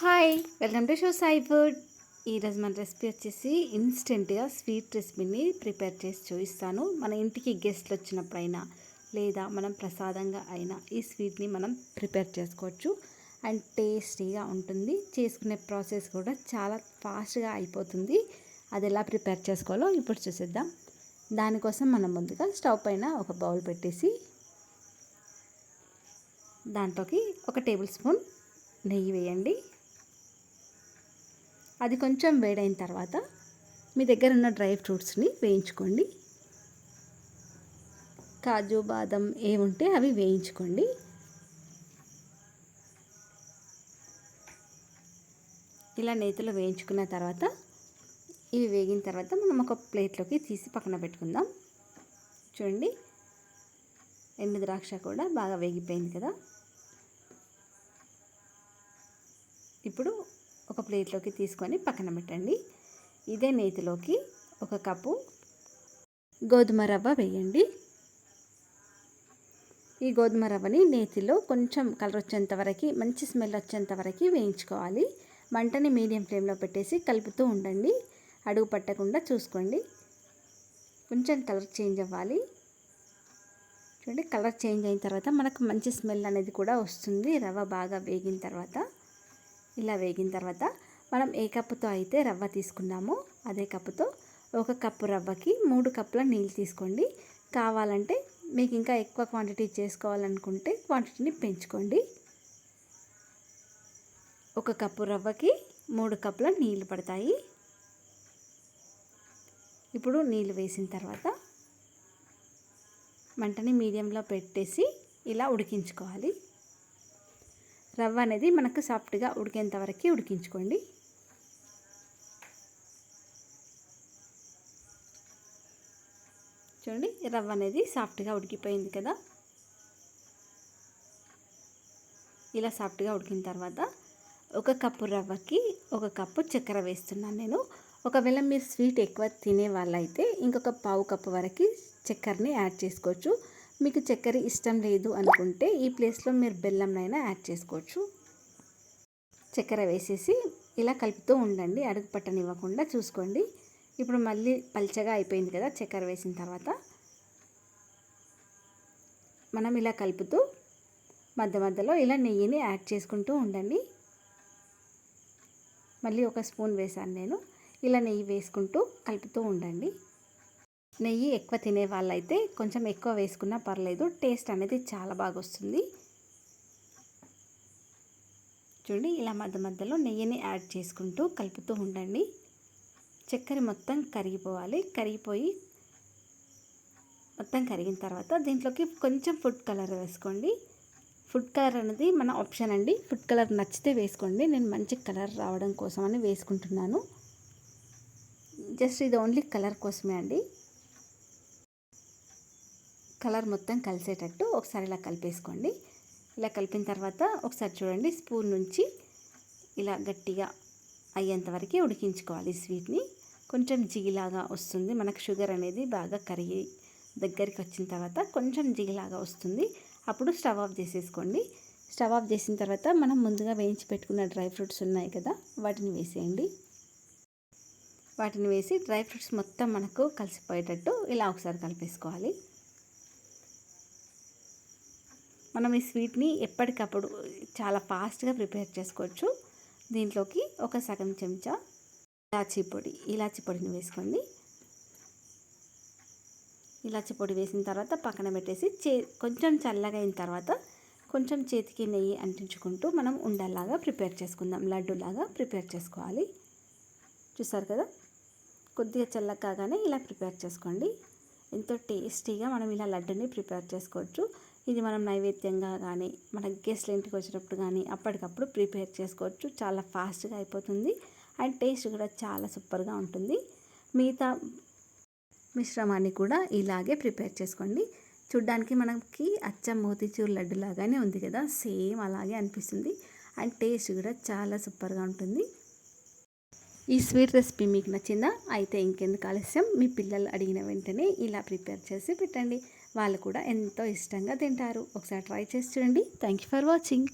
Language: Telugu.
Hi welcome to show Sai food. ఈరోజు మన రెసిపీ వచ్చేసి ఇన్స్టెంట్గా స్వీట్ రెసిపీని ప్రిపేర్ చేసి చూపిస్తాను. మన ఇంటికి గెస్ట్లు వచ్చినప్పుడైనా లేదా మనం ప్రసాదంగా అయినా ఈ స్వీట్ని మనం ప్రిపేర్ చేసుకోవచ్చు. అండ్ టేస్టీగా ఉంటుంది. చేసుకునే ప్రాసెస్ కూడా చాలా ఫాస్ట్గా అయిపోతుంది. అది ఎలా ప్రిపేర్ చేసుకోవాలో ఇప్పుడు చూసేద్దాం. దానికోసం మనం ముందుగా స్టవ్ పైన ఒక బౌల్ పెట్టేసి దాంట్లోకి ఒక టేబుల్ స్పూన్ నెయ్యి వేయండి. అది కొంచెం వేడైన తర్వాత మీ దగ్గర ఉన్న డ్రై ఫ్రూట్స్ని వేయించుకోండి. కాజు బాదం ఏముంటే అవి వేయించుకోండి. ఇలా నేతిలో వేయించుకున్న తర్వాత ఇవి వేగిన తర్వాత మనం ఒక ప్లేట్లోకి తీసి పక్కన పెట్టుకుందాం. చూడండి ఎండు ద్రాక్ష కూడా బాగా వేగిపోయింది కదా. ఇప్పుడు ఒక ప్లేట్లోకి తీసుకొని పక్కన పెట్టండి. ఇదే నేతిలోకి ఒక కప్పు గోధుమ రవ్వ వేయండి. ఈ గోధుమ రవ్వని నేతిలో కొంచెం కలర్ వచ్చేంత వరకు మంచి స్మెల్ వచ్చేంత వరకు వేయించుకోవాలి. మంటని మీడియం ఫ్లేమ్లో పెట్టేసి కలుపుతూ ఉండండి. అడుగు పట్టకుండా చూసుకోండి. కొంచెం కలర్ చేంజ్ అవ్వాలి. చూడండి కలర్ చేంజ్ అయిన తర్వాత మనకు మంచి స్మెల్ అనేది కూడా వస్తుంది. రవ్వ బాగా వేగిన తర్వాత ఇలా వేగిన తర్వాత మనం ఏ కప్పుతో అయితే రవ్వ తీసుకున్నామో అదే కప్పుతో ఒక కప్పు రవ్వకి మూడు కప్పుల నీళ్ళు తీసుకోండి. కావాలంటే మీకు ఇంకా ఎక్కువ క్వాంటిటీ చేసుకోవాలనుకుంటే క్వాంటిటీని పెంచుకోండి. ఒక కప్పు రవ్వకి మూడు కప్పుల నీళ్ళు పడతాయి. ఇప్పుడు నీళ్ళు వేసిన తర్వాత మంటని మీడియంలో పెట్టేసి ఇలా ఉడికించుకోవాలి. రవ్వ అనేది మనకు సాఫ్ట్గా ఉడికేంత వరకు ఉడికించుకోండి. చూడండి రవ్వ అనేది సాఫ్ట్గా ఉడికిపోయింది కదా. ఇలా సాఫ్ట్గా ఉడికిన తర్వాత ఒక కప్పు రవ్వకి ఒక కప్పు చక్కెర వేస్తున్నాను నేను. ఒకవేళ మీరు స్వీట్ ఎక్కువ తినే వాళ్ళైతే ఇంకొక పావు కప్పు వరకు చక్కెరని యాడ్ చేసుకోవచ్చు. మీకు చక్కెర ఇష్టం లేదు అనుకుంటే ఈ ప్లేస్లో మీరు బెల్లంనైనా యాడ్ చేసుకోవచ్చు. చక్కెర వేసేసి ఇలా కలుపుతూ ఉండండి. అడుగు పట్టనివ్వకుండా చూసుకోండి. ఇప్పుడు మళ్ళీ పల్చగా అయిపోయింది కదా చక్కెర వేసిన తర్వాత. మనం ఇలా కలుపుతూ మధ్య మధ్యలో ఇలా నెయ్యిని యాడ్ చేసుకుంటూ ఉండండి. మళ్ళీ ఒక స్పూన్ వేసాను నేను. ఇలా నెయ్యి వేసుకుంటూ కలుపుతూ ఉండండి. నెయ్యి ఎక్కువ తినే వాళ్ళైతే కొంచెం ఎక్కువ వేసుకున్నా పర్లేదు టేస్ట్ అనేది చాలా బాగా వస్తుంది. చూడండి ఇలా మధ్య మధ్యలో నెయ్యిని యాడ్ చేసుకుంటూ కలుపుతూ ఉండండి. చక్కెర మొత్తం కరిగిపోవాలి. కరిగిపోయి మొత్తం కరిగిన తర్వాత దీంట్లోకి కొంచెం ఫుడ్ కలర్ వేసుకోండి. ఫుడ్ కలర్ అనేది మన ఆప్షన్ అండి. ఫుడ్ కలర్ నచ్చితే వేసుకోండి. నేను మంచి కలర్ రావడం కోసమని వేసుకుంటున్నాను. జస్ట్ ఇది ఓన్లీ కలర్ కోసమే అండి. కలర్ మొత్తం కలిసేటట్టు ఒకసారి ఇలా కలిపేసుకోండి. ఇలా కలిపిన తర్వాత ఒకసారి చూడండి స్పూన్ నుంచి ఇలా గట్టిగా అయ్యేంత వరకు ఉడికించుకోవాలి స్వీట్ని. కొంచెం జిగిలాగా వస్తుంది మనకు షుగర్ అనేది బాగా కరిగి దగ్గరికి వచ్చిన తర్వాత కొంచెం జిగిలాగా వస్తుంది. అప్పుడు స్టవ్ ఆఫ్ చేసేసుకోండి. స్టవ్ ఆఫ్ చేసిన తర్వాత మనం ముందుగా వేయించి పెట్టుకున్న డ్రై ఫ్రూట్స్ ఉన్నాయి కదా వాటిని వేసేయండి. వాటిని వేసి డ్రై ఫ్రూట్స్ మొత్తం మనకు కలిసిపోయేటట్టు ఇలా ఒకసారి కలిపేసుకోవాలి. మనం ఈ స్వీట్ని ఎప్పటికప్పుడు చాలా ఫాస్ట్గా ప్రిపేర్ చేసుకోవచ్చు. దీంట్లోకి ఒక సగం చెంచా ఇలాచీ పొడి ఇలాచీ పొడిని వేసుకోండి. ఇలాచీ పొడి వేసిన తర్వాత పక్కన పెట్టేసి చే కొంచెం చల్లగా అయిన తర్వాత కొంచెం చేతికి నెయ్యి అంటించుకుంటూ మనం ఉండల్లాగా ప్రిపేర్ చేసుకుందాం. లడ్డులాగా ప్రిపేర్ చేసుకోవాలి. చూసారు కదా? కొద్దిగా చల్లగా కాగానే ఇలా ప్రిపేర్ చేసుకోండి. ఎంతో టేస్టీగా మనం ఇలా లడ్డుని ప్రిపేర్ చేసుకోవచ్చు. ఇది మనం నైవేద్యంగా కానీ మన గెస్ట్లు ఇంటికి వచ్చినప్పుడు కానీ అప్పటికప్పుడు ప్రిపేర్ చేసుకోవచ్చు. చాలా ఫాస్ట్గా అయిపోతుంది. అండ్ టేస్ట్ కూడా చాలా సూపర్గా ఉంటుంది. మిగతా మిశ్రమాన్ని కూడా ఇలాగే ప్రిపేర్ చేసుకోండి. చూడ్డానికి మనకి అచ్చం మోతిచూర్ లడ్డు లాగానే ఉంది కదా? సేమ్ అలాగే అనిపిస్తుంది. అండ్ టేస్ట్ కూడా చాలా సూపర్గా ఉంటుంది. ఈ స్వీట్ రెసిపీ మీకు నచ్చిందా? అయితే ఇంకెందుకు ఆలస్యం. మీ పిల్లలు అడిగిన వెంటనే ఇలా ప్రిపేర్ చేసి పెట్టండి. వాళ్ళు కూడా ఎంతో ఇష్టంగా తింటారు. ఒకసారి ట్రై చేసి చూడండి. Thank you for watching